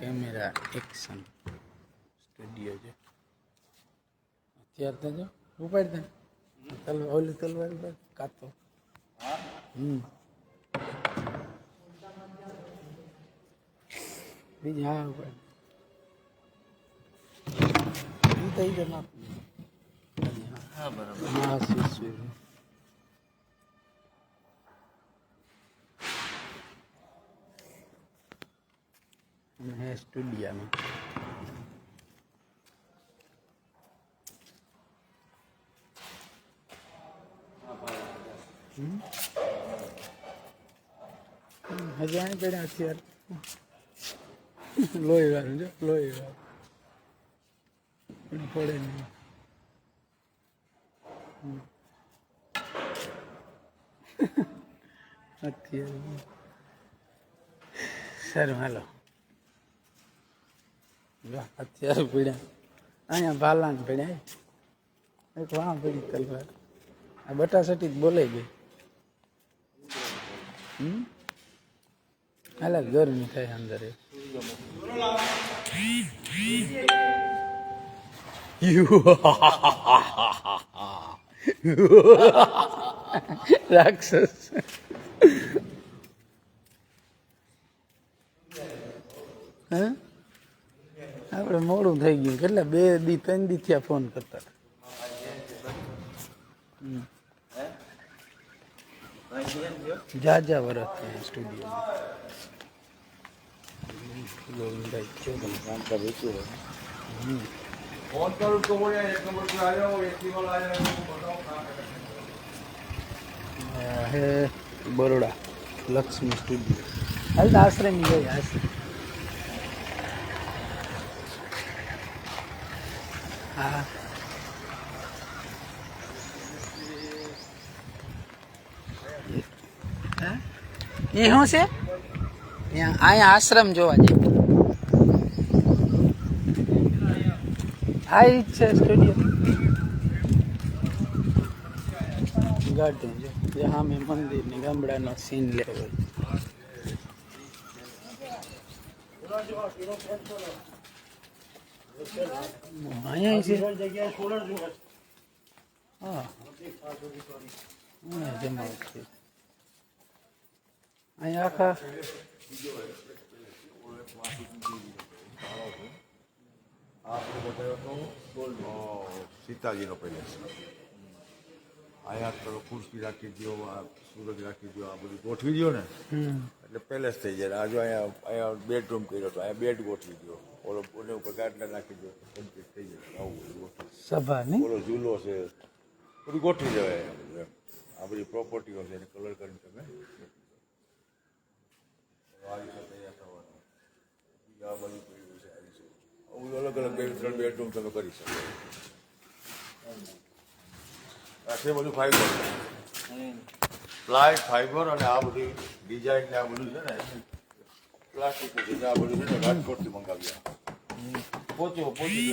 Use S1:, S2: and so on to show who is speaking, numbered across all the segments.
S1: Camera action. Studio છે. અત્યારે તો જો, ઉપાડ દે. તલવાર, ઓલી તલવાર ઉપર કાતો. હમ. બીજા હા ઈ તો ઈ જ અત્યાર
S2: હા બરાબર.
S1: હા શું શું હે સ્ટુડિયામાં. હમ? પડ્યા અત્યારે લોહી વાળું જો લોહી વાળું. પણ પડે નહીં અત્યારે. સારું, હાલો. અત્યારે પીડ્યા અહીંયા ભાલાને પીડ્યા એક વાં પડી તલવાર. આ બટાસટી જ ગઈ હમ? ગરમી થાય અંદર એ રાક્ષસ હે આપણે મોડું થઈ ગયું કેટલા બે દી, ત્રણ દી થયા ફોન કરતા હતા. હમ. જા જા, વરસ થયા સ્ટુડિયો
S2: ફોન કરું તો બોલે એક નંબર પર આવ્યો એક દિવસ આવ્યો
S1: હે બરોડા લક્ષ્મી સ્ટુડિયો હાલ તો આશ્રમ ગઈ આશ્રમ હા હા? એ શું છે અહીંયા અહીંયા આશ્રમ જોવા જઈએ હા એ જ છે સ્ટુડિયો ગાર્ડન છે જે સામે મંદિર ને ગામડાનો સીન લેવો અહીંયા છે હા અહીંયા જમાવટ છે અહીંયા આખા
S2: આપણે બતાવ્યો તો સીતાજીનો પેલેસ અહીંયા તો ખુરશી રાખી દો આ સુરજ રાખી દો આ બધું ગોઠવી દો ને એટલે પેલેસ થઈ જાય આજુ જો અહીંયા અહીંયા બેડરૂમ કર્યો તો અહીંયા બેડ ગોઠવી દો ઓલો ઓને ઉપર ગાર્ડનર નાખી દો કમ્પ્લીટ થઈ જાય આવું બધું ગોઠવી
S1: સભા
S2: ઓલો ઝૂલો છે બધું ગોઠવી દેવાય એમ આ બધી પ્રોપર્ટીઓ છે એને કલર કરીને તમે આવી રીતે તૈયાર થવાનું બીજા આ બધું પડ્યું છે આવી છે આવું અલગ અલગ બે ત્રણ બેડરૂમ તમે કરી શકો. આ છે બધું ફાઈબર પ્લાય ફાઈબર અને આ બધી ડિઝાઇન ને આ બધું છે ને પ્લાસ્ટિક છે આ બધું છે ને રાજકોટથી મંગાવ્યા. પોચો પોચી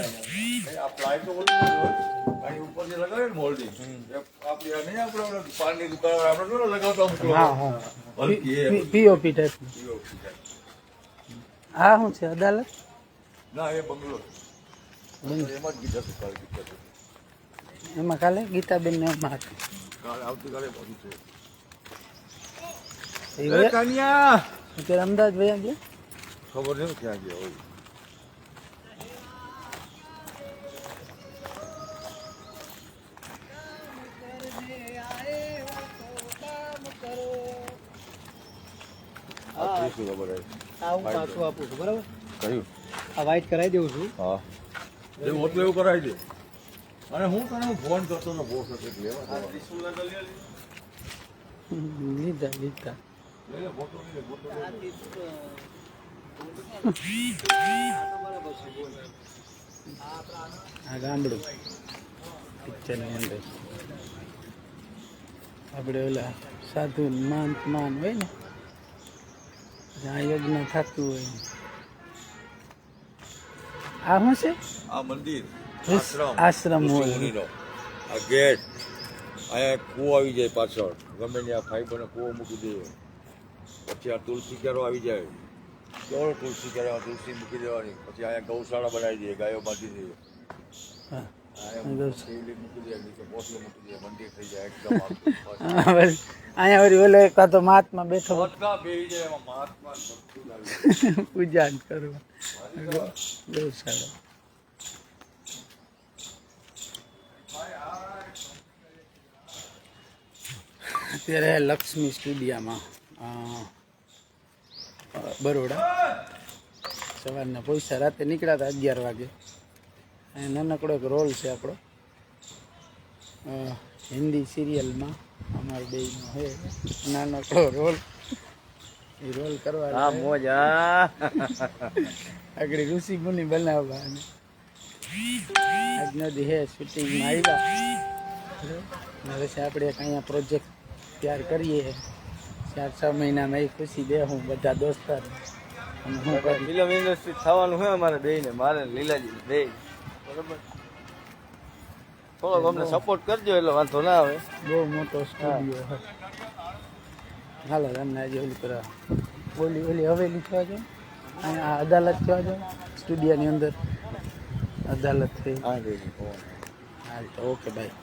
S2: પ્લાય આ પ્લાય તો બધું હોય. અહીં ઉપર જે લગાવે ને મોલ્ડિંગ આપણી આ નહીં આપણે ઓલા પાનની દુકાન આપણે શું લગાવતા અમુક લોકો?
S1: હા હા.
S2: હલકી એ બધું.
S1: પીઓપી ટાઈપનું આ શું છે અદાલત?
S2: ના એ બંગલો. એમાં જ ગીતા છે કાલે ગીતા
S1: એમાં કાલે ગીતાબેન ને એમાં હતી
S2: કાલે આવતીકાલે બધું છે.
S1: એ અત્યારે અમદાવાદ વયા ગયા?
S2: ખબર નહીં ક્યાં ગયા હોય. આ ખબર હોય?
S1: આ પાછું આપું છું બરાબર?
S2: કયું?
S1: આ વ્હાઈટ કરાવી દઉં છું.
S2: હા. એવું હોતું એવું કરાવી દે. અને હું તને હું ફોન કરતો હતો બોસ હતો
S1: લીધા લીધા. આ ગામડું. પિક્ચરની અંદર. આપણે ઓલા સાધુ માન માન હોય ને જ્યાં યજ્ઞ થતું હોય. આ શું છે?
S2: આ મંદિર
S1: આશ્રમ. હોય.
S2: ઋષિમુનિનો. આ ગેટ. અહીંયા કૂવો આવી જાય પાછળ. ગમે ત્યાં ફાઈબરનો કૂવો મૂકી દે. પછી આ તુલસી ક્યારો આવી જાય. કેવડો તુલસી ક્યારો તુલસી મૂકી દેવાની. પછી અહીંયા ગૌશાળા બનાવી દઈએ ગાયો બાંધી દે.
S1: હા.
S2: અહીંયા
S1: વળી ઓલો એક તો મહાત્મા બેઠો. પૂજા કરવા. ગૌશાળા અત્યારે લક્ષ્મી સ્ટુડિયામાં અ, બરોડા. સવારના પૈસા રાતે નીકળ્યા હતા અગિયાર વાગે. અને નાનકડો એક રોલ છે આપણો. અ, હિન્દી સિરિયલમાં અમારા બેયનો છે. નાનકડો રોલ. એ રોલ કરવા
S3: હા મોજ. હા
S1: આગળ ઋષિ મુનિ બનાવવા આજનો દી હે શૂટિંગમાં આવ્યા છે આપણે અહીંયા પ્રોજેક્ટ તૈયાર કરીએ ચાર છ મહિનામાં એ ખુશી દે હું બધા દોસ્તાર.
S3: ફિલ્મ ઇન્ડસ્ટ્રી થવાનું હોય અમારે બે ને મારે લીલાજી બે બરોબર. થોડોક અમને સપોર્ટ કરજો એટલે વાંધો ના આવે.
S1: બહુ મોટો સ્ટુડિયો હાલો તમને આજે ઓલી કરવા ઓલી ઓલી હવેલી થવા જો અહીંયા આ અદાલત થવા જો સ્ટુડિયોની અંદર. અદાલત થઈ.
S3: હા
S1: હાલ તો ઓકે બાય.